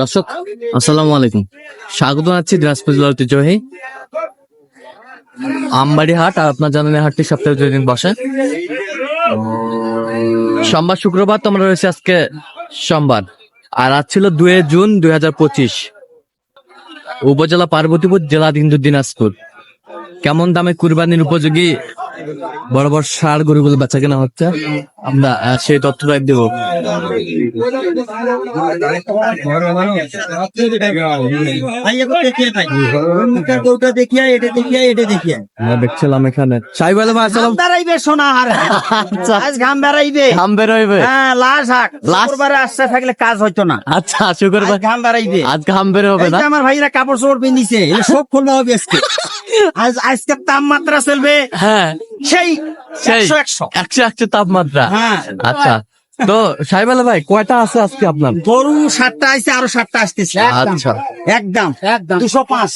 দর্শক, আসসালামু আলাইকুম। স্বাগত জানাচ্ছি দিনাজপুর জেলার ঐতিহ্যবাহী আমবাড়ি হাট আর আপনার জানেন হাটটি সপ্তাহে দুই দিন বসে। সোমবার, শুক্রবার তোমরা রয়েছে আজকে সোমবার, আর আজ ছিল দুই জুন দুই হাজার পঁচিশ। উপজেলা পার্বতীপুর জেলা হিন্দু দিনাজপুর। কেমন দামে কুরবানির উপযোগী বড় বড় সার গরুগুলো বাচ্চা কেনা হচ্ছে। আমরা সেই তথ্যটা দেবো। দেখছিলাম এখানে। সাহেব আলম বেড়াইবে সোনা আজ ঘাম বেড়াইবে ঘাম বেরোইবে। হ্যাঁ লাশ হাট আসতে থাকলে কাজ হইতো না আচ্ছা ঘাম বেড়াইবে আজ ঘাম বের হবে না? আমার ভাইরা কাপড় চোপড় পিন্দিছে সব হবে আজকে আজ আজকে তাপমাত্রা চলবে হ্যাঁ। সেই একশো একশো। একশো একশো তাপমাত্রা। হ্যাঁ। আচ্ছা। তো সাহেব ভাই কয়টা আছে আজকে আপনার? গরু সাতটা আসছে আরও সাতটা আসতেছে। আচ্ছা। একদম। একদম। দুশো পাঁচ।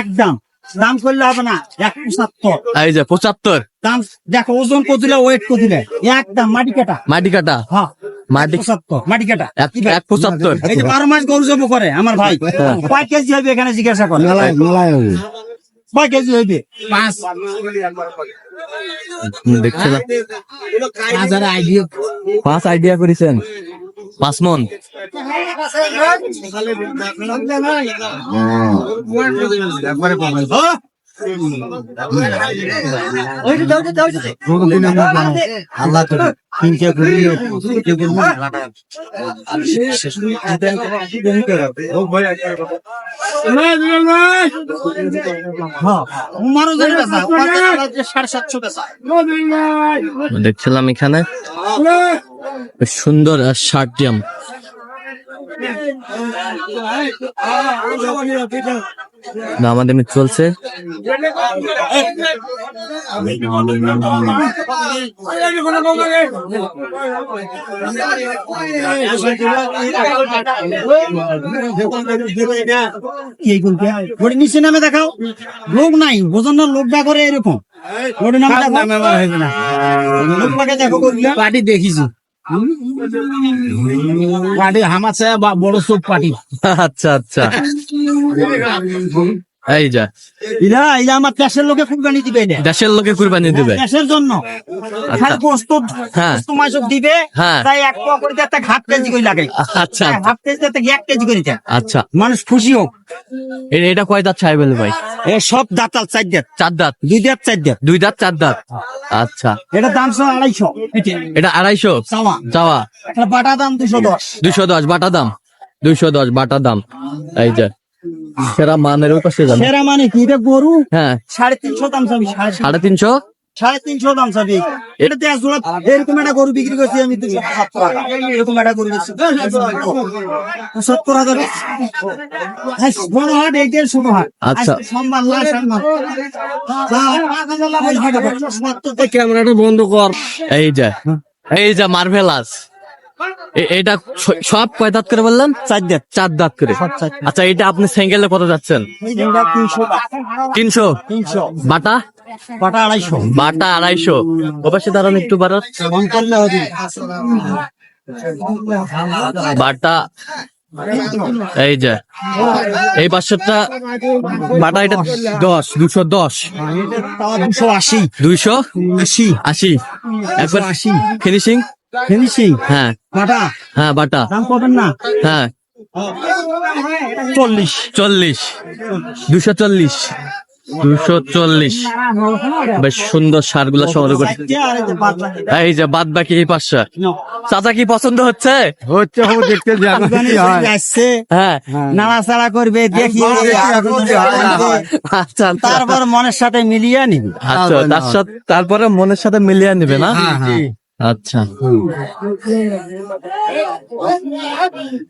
একদম। দাম করলে হবে না এক পঁচাত্তর। এই যে পঁচাত্তর। দাম দেখো ওজন কত দিলে ওয়েট কত দিলে একদম মাটি কাটা। মাটি কাটা? হ্যাঁ। মাটি পঁচাত্তর মাটি কাটা। এক পঁচাত্তর। এই যে বারো মাস গরু জব করে আমার ভাই। হ্যাঁ। কয় কেজি হবে এখানে জিজ্ঞাসা করে। কয় কেজি হইবে পাঁচ দেখছিলাম হাজার আইডিয়া পাঁচ আইডিয়া করেছেন। পাঁচ মন। আল্লাহ দেখছিলাম এখানে সুন্দর শার্টিয়াম আমাদের চলছে গুলকে? ওটা নিচে নামে দেখাও লোক নাই বোঝন না লোক দা করে এরকম পার্টি দেখিছি? পার্টি হামাছে বা বড় সব পার্টি। আচ্ছা আচ্ছা। এই যা। ইলা ইলা আমার দেশের লোকে ফুলগানি দিবে এটা দেশের লোকে কুরবানি দিবে। দেশের জন্য। খালি গোস্ত হ্যাঁ। গোস্ত মাংস দিবে হ্যাঁ। তাই এক পোয়া করে একটা হাফ কেজি করে লাগে। আচ্ছা। হাফ কেজি একটা এক কেজি করে দেয়। আচ্ছা। মানুষ খুশি হোক। এটা কয় দাঁত ভাই? এ সব দাঁতাল চার দাঁত। চার দাঁত? দুই দাঁত চার দাঁত। দুই দাঁত চার দাঁত? আচ্ছা। এটা দাম সব আড়াইশো। এটা আড়াইশো? চাওয়া। চাওয়া। বাটা দাম দুশো দশ। দুইশো দশ বাটা দাম। দুইশো দশ বাটা দাম। এই যে। সেরা মানের ওই পাশে যান সেরা মানে কি? এটা গরু? হ্যাঁ। সাড়ে তিনশো দাম চাবি সাড়ে তিনশো। সাড়ে তিনশো? দাম চাবি। এটা দেড় জোড়া এরকম একটা গরু বিক্রি করছি আমি এরকম একটা গরু সত্তর হাজার। বড় হাট এই দেড়শো হাট। আচ্ছা। সোমবার ক্যামেরাটা বন্ধ কর এই যে এই যে মার্ভেলাস। এটা সব কয় দাঁত করে বললেন? চার দাঁত। চার দাঁত করে। আচ্ছা এটা আপনি সিঙ্গেলে কত যাচ্ছেন? তিনশো। তিনশো? বাটা? আড়াইশো। বাটা আড়াইশো। ওপাশে দাঁড়ান একটু বাড়ান। বাটা এই যে এই পাঁচশোটা বাটা এটা দশ দুশো দশ। দুশো আশি। দুইশো আশি। আশি। একবার আশি। ফিনিশিং ফিনিশিং হ্যাঁ। হ্যাঁ বাটা। দাম পাবেন না? হ্যাঁ। চল্লিশ। চল্লিশ। দুশো চল্লিশ। দুশো চল্লিশ। বেশ সুন্দর সারগুলো সংগ্রহ করে। এই যে বাদ বাকি এই পাঁচশো। চাচা কি পছন্দ হচ্ছে? হচ্ছে হবে দেখতে হ্যাঁ। নাড়াচাড়া করবে দেখি আচ্ছা আচ্ছা। তারপর মনের সাথে মিলিয়ে নিবি। আচ্ছা তার সাথে তারপরে মনের সাথে মিলিয়ে নিবে না? আচ্ছা।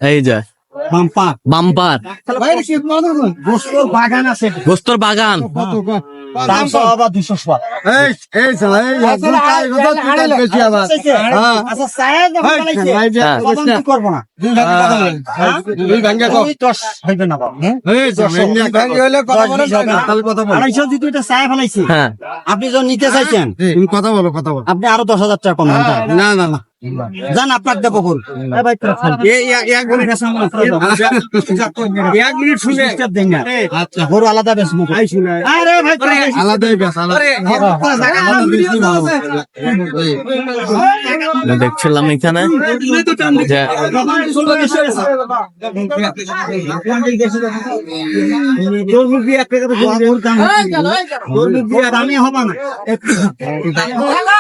এই যে। বাম্পার। বাম্পার। গোস্তর বাগান আছে? গোস্তর বাগান। আবার দুশো। হ্যাঁ। আচ্ছা হ্যাঁ। হ্যাঁ। আপনি যখন নিতে চাইছেন কথা বলো কথা বলো। আপনি আরও দশ হাজার টাকা কম না না না। যান আপনার দেবো গরু এক মিনিট শুনে দেন না আচ্ছা গরু আলাদা বেশ আরে ভাই আলাদাই বেশ আলাদা দেখছিলাম এখানে দামি হবে না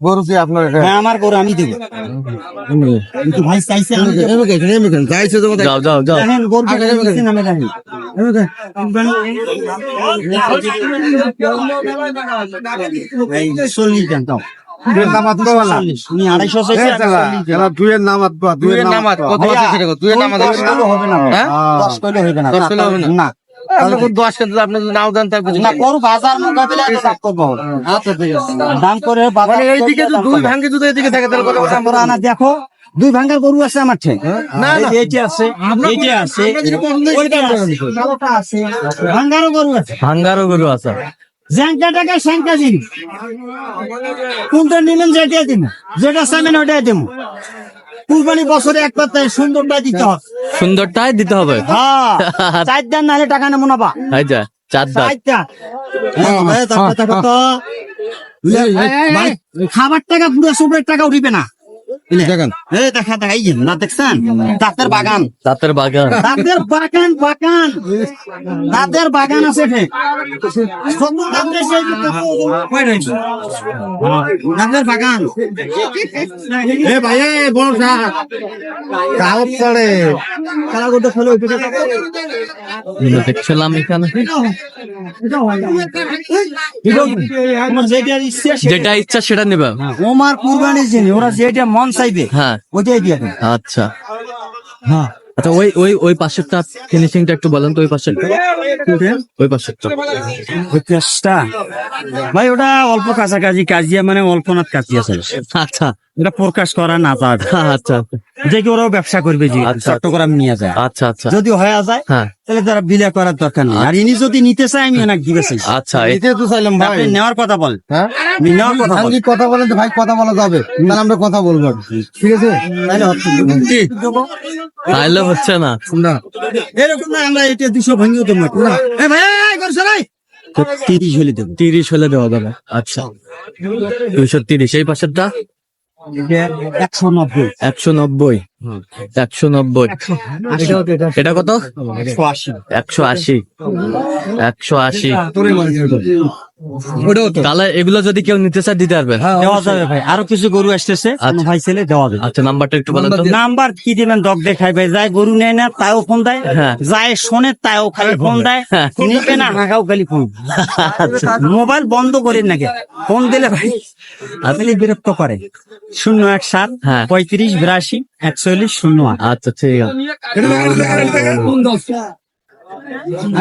গরু আপনার হ্যাঁ আমার গরু আমি দেবো। কিন্তু ভাই চাইছে আমি কেন কেন? তো যাও যাও যাও। দেখেন গরু দেখেন। চল্লিশ দেন না। হ্যাঁ? দশ কেজি আপনি নাও দেন না, বাজার দাম করব। আচ্ছা ঠিক আছে। দাম করে মানে এইদিকে দুই করব। ভাঙ্গে যদি এদিকে থাকে তাহলে কত আনা দেখো দুই ভাঙ্গার গরু আছে আমার ঠিক না, না। এইটি আছে এইটি আছে ভাঙ্গারও গরু আছে। ভাঙ্গারও গরু আছে। জ্যাংকা টাকা স্যাংকা দিন। কোনটা নিলেন যেটা দিন। যেটা চাইবেন ওটাই দিব কুরবানি বছরে একবার তাই সুন্দরটাই দিতে হবে সুন্দরটাই দিতে হবে হ্যাঁ চার দান নাহলে টাকা নেব না বা আচ্ছা চার দান হ্যাঁ, খাবার টাকা পুরো সুপের টাকা উঠিবে না দেখেন এই দেখা দেখা না দেখছেন দাঁতের বাগান দাঁতের বাগান দাঁতের বাগান বাগান দাঁতের বাগান আছে বাগান এ ভাই বড় কাউ পড়ে ফেলে দেখছিলাম এখানে যেটা ইচ্ছে যেটা ইচ্ছা সেটা নেবে ওমার কুরবানি জিনিস ওরা যেটা মন চাইবে? হ্যাঁ। ওইটাই দিয়ে দেন আচ্ছা। হ্যাঁ। আচ্ছা ওই ওই ওই পাশেরটা ফিনিশিংটা একটু বলেন তো ওই পাশেরটা ওই পাশেরটা। ওই পেঁয়াজটা ভাই ওটা অল্প কাছাকাছি কাজিয়া মানে অল্পনাথ কাজিয়া আছে আচ্ছা। এটা প্রকাশ করা না যাবে আচ্ছা যে কি ওরাও ব্যবসা করবে যে আচ্ছা। চট্টগ্রাম নিয়ে যায়। আচ্ছা আচ্ছা। যদি হয়ে যায় হ্যাঁ। তাহলে তারা বিলে করার দরকার নেই। আর ইনি যদি নিতে চায় আমি এনাকে দিবে চাই আচ্ছা তো চাইলাম ভাই। আপনি নেওয়ার কথা বল হ্যাঁ? নেওয়ার কথা বল কথা বলেন তো ভাই কথা বলা যাবে। তাহলে আমরা কথা বলব ঠিক আছে? তাহলে হচ্ছে কি? তাইলে হচ্ছে না। না। এরকম না আমরা এটা দুশো ভাঙিও দেবো না। এ ভাই এই করছে রে? তিরিশ হলে দেবো। তিরিশ হলে দেওয়া যাবে। আচ্ছা। দুইশো তিরিশ। এই পাশেরটা? একশো নব্বই একশো নব্বই একশো নব্বই। এটা কত? একশো আশি। একশো আশি। তাহলে এগুলো যদি কেউ নিতে চায় দিতে পারবেন দেওয়া যাবে ভাই। আরও কিছু গরু আসতেছে ভাই ছেলে দেওয়া যাবে। আচ্ছা নাম্বারটা একটু বলেন নাম্বার কি দিবেন? দক দেখাই ভাই। যায় গরু নেয় না তাও ফোন দেয়। হ্যাঁ। যায় শোনে তাও খালি ফোন দেয়। হ্যাঁ। নিবে না হাঁকাও খালি ফোন। মোবাইল বন্ধ করেন নাকি? ফোন দিলে ভাই আপনি বিরক্ত করে। শূন্য এক সাত হ্যাঁ। পঁয়ত্রিশ বিরাশি একচল্লিশ শূন্য। আচ্ছা ঠিক আছে।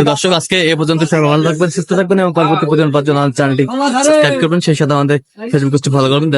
দর্শক, আজকে এ পর্যন্ত ভালো থাকবেন, সুস্থ থাকবেন এবং পরবর্তী পর্যন্ত চ্যানেলটি সাবস্ক্রাইব করবেন। সেই সাথে আমাদের ফেসবুক পেজটি ফলো করবেন।